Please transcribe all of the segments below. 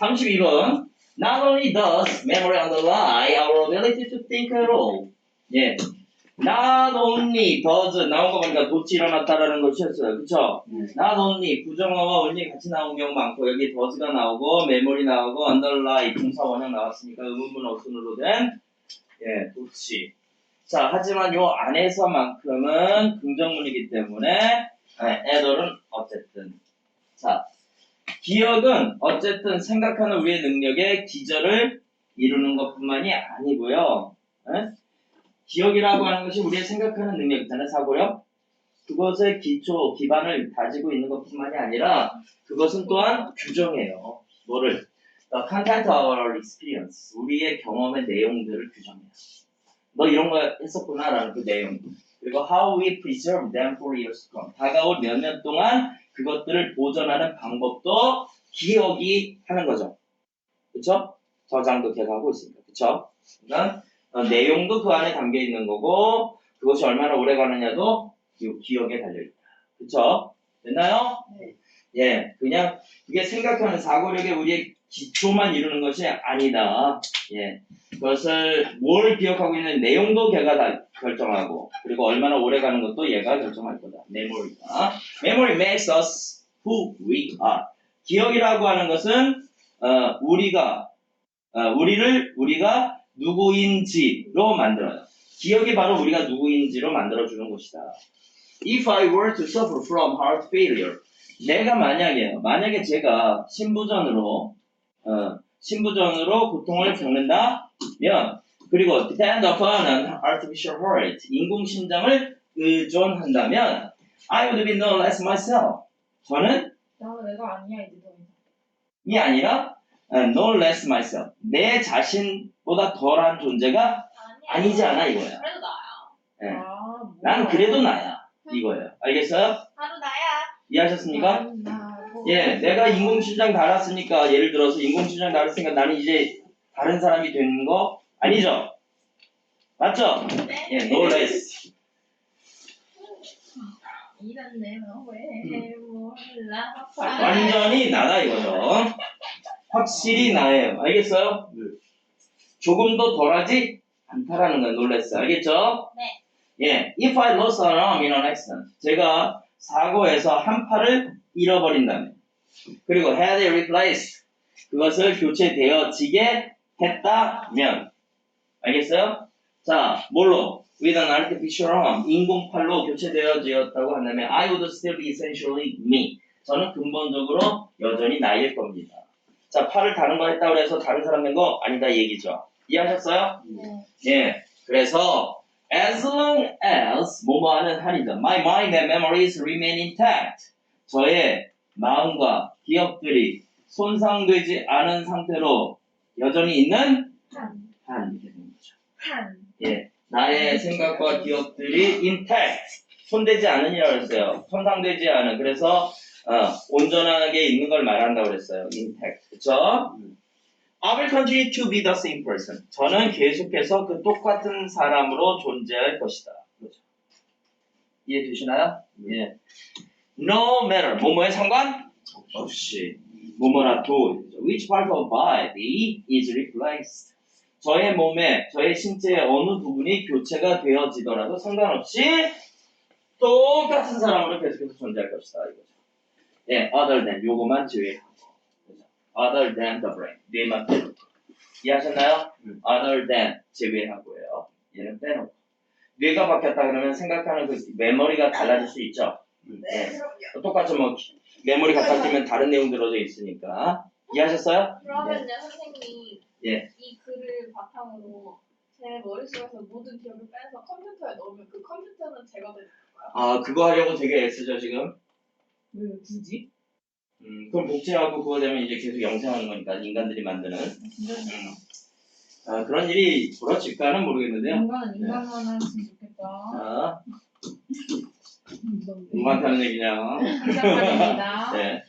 32번. Not only does memory underlie our ability to think at all. 예. Not only does 나온 거 보니까 도치 일어났다라는 것이었어요. 그쵸? 네. Not only 부정어와 only 같이 나온 경우 많고 여기 does가 나오고 memory 나오고 underlie 동사 원형 나왔으니까 의문문 어순으로 된 예, 도치. 자, 하지만 요 안에서만큼은 긍정문이기 때문에 예, 애들은 어쨌든 자, 기억은 어쨌든 생각하는 우리의 능력의 기절을 이루는 것뿐만이 아니고요. 예? 기억이라고 하는 것이 우리의 생각하는 능력 있잖아요, 사고력. 그것의 기초, 기반을 다지고 있는 것뿐만이 아니라 그것은 또한 규정해요. 뭐를? The content of our experience. 우리의 경험의 내용들을 규정해요. 너 이런 거 했었구나라는 그 내용. 그리고 how we preserve them for years to come. 다가올 몇 년 동안 그것들을 보존하는 방법도 기억이 하는 거죠. 그쵸? 저장도 계속 하고 있습니다. 그쵸? 그러니까 어, 내용도 그 안에 담겨 있는 거고 그것이 얼마나 오래 가느냐도 기, 기억에 달려있다. 그쵸? 됐나요? 네. 예, 그냥 그게 생각하는 사고력의 우리의 기초만 이루는 것이 아니다. 예, 그것을 뭘 기억하고 있는 내용도 걔가 다 결정하고 그리고 얼마나 오래 가는 것도 얘가 결정할 거다. 메모리가. Memory makes us who we are. 기억이라고 하는 것은 어, 우리가 어, 우리를 우리가 누구인지로 만들어요. 기억이 바로 우리가 누구인지로 만들어주는 것이다. If I were to suffer from heart failure, 내가 만약에요. 만약에 제가 신부전으로 어, 신부전으로 고통을 겪는다면 그리고 depend upon an artificial heart, 인공 심장을 의존한다면 I would be no less myself. 저는 나 내가 아니야 이제 더 이상. 이 아니라 어, no less myself. 내 자신보다 덜한 존재가 아니지 않아 이거야. 그래도 나야. 예. 아. 난 그래도 나야 이거예요. 알겠어요? 나도 나야. 이해하셨습니까? 예, 내가 인공심장 달았으니까 예를 들어서 인공심장 달았으니까 나는 이제 다른 사람이 되는 거 아니죠? 맞죠? 네. 예, no less. 이런 내는 왜 몰라? 완전히 나다 이거죠. 확실히 나예요. 알겠어요? 조금도 덜하지 않다라는 건 놀랬어. 알겠죠? 네. 예, if I lost an arm in an accident, 제가 사고에서 한 팔을 잃어버린다면, 그리고 had it replaced, 그것을 교체되어지게 했다면, 알겠어요? 자, 뭘로? With an artificial arm, 인공팔로 교체되어지었다고 한다면, I would still be essentially me. 저는 근본적으로 여전히 나일 겁니다. 자, 팔을 다른 거 했다고 해서 다른 사람 된 거 아니다 이 얘기죠. 이해하셨어요? 네. 예. 그래서 as long as 뭐뭐하는 한이다. My mind and memories remain intact. 저의 마음과 기억들이 손상되지 않은 상태로 여전히 있는 한. 한 이렇게 되는 거죠. 한. 예. 나의 생각과 기억들이 intact. 손대지 않으니라고 했어요. 손상되지 않은. 그래서 어, 온전하게 있는 걸 말한다고 그랬어요. intact. 그쵸? I will continue to be the same person. 저는 계속해서 그 똑같은 사람으로 존재할 것이다. 그렇죠. 이해되시나요? 예. No matter. 뭐뭐에 상관 없이. 뭐뭐라도 which part of body is replaced. 저의 몸에 저의 신체의 어느 부분이 교체가 되어지더라도 상관없이 똑같은 사람으로 계속해서 존재할 것이다 이거죠. 예, other than 요거만 제외하고. other than the brain. 뇌만 빼놓고. 이해하셨나요? other than 제외하고요. 얘는 빼놓고. 뇌가 바뀌었다 그러면 생각하는 그 메모리가 달라질 수 있죠 네. 그럼요. 똑같이 뭐 메모리가 바뀌면 다른 내용 들어져 있으니까 이해하셨어요? 그러면 이제 선생님이 예. 이 글을 바탕으로 제 머릿속에서 모든 기억을 빼서 컴퓨터에 넣으면 그 컴퓨터는 제거되는 건가요? 아 그거 하려고 되게 애쓰죠 지금 왜 굳이? 음, 그럼 복제하고 그거 되면 이제 계속 영상하는 거니까 인간들이 만드는 음. 아, 그런 일이 벌어질까는 모르겠는데요 인간은 인간만 했으면 좋겠다. 아, 무섭네. 누구한테 하는 얘기냐. 네.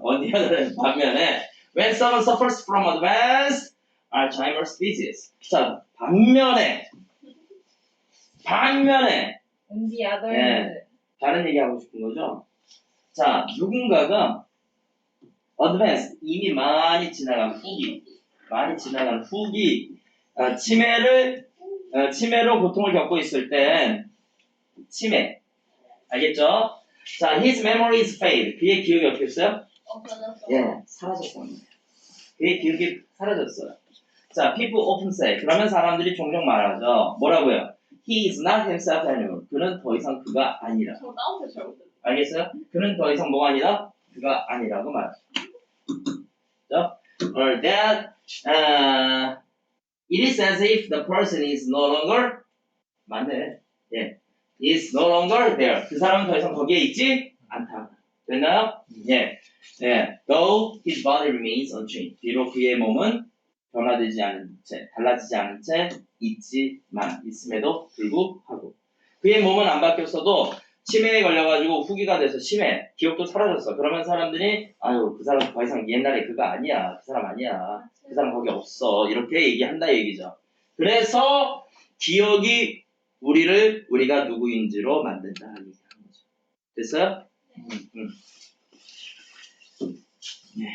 어디야는 반면에 when someone suffers from advanced Alzheimer's disease. 자, 반면에 반면에. 네. 다른 얘기 하고 싶은 거죠. 자, 누군가가 advanced 이미 많이 지나간 후기 많이 지나간 후기 아, 치매를 어, 치매로 고통을 겪고 있을 땐 치매 알겠죠? 자, his memory is fade. 그의 기억이 어떻게? 없어졌어. 예, 사라졌어요. 그의 기억이 사라졌어요. 자, people often say. 그러면 사람들이 종종 말하죠. 뭐라고요? He is not himself anymore. 그는 더 이상 그가 아니라. 알겠어요? 그는 더 이상 뭐가 아니라? 그가 아니라고 말하죠. Or that uh, it is as if the person is no longer 맞네. 예. Is no longer there. 그 사람은 더 이상 거기에 있지 않다. 됐나요? 예. 예. Though his body remains unchanged. 비록 그의 몸은 변화되지 않은 채, 달라지지 않은 채 있지만, 있음에도 불구하고. 그의 몸은 안 바뀌었어도 치매에 걸려가지고 후기가 돼서 치매, 기억도 사라졌어. 그러면 사람들이, 아유, 그 사람 더 이상 옛날에 그가 아니야. 그 사람 아니야. 그 사람 거기 없어. 이렇게 얘기한다 얘기죠. 그래서 기억이 우리를 우리가 누구인지로 만든다 하는 거죠. 됐어요? 네. 음. 음. 네.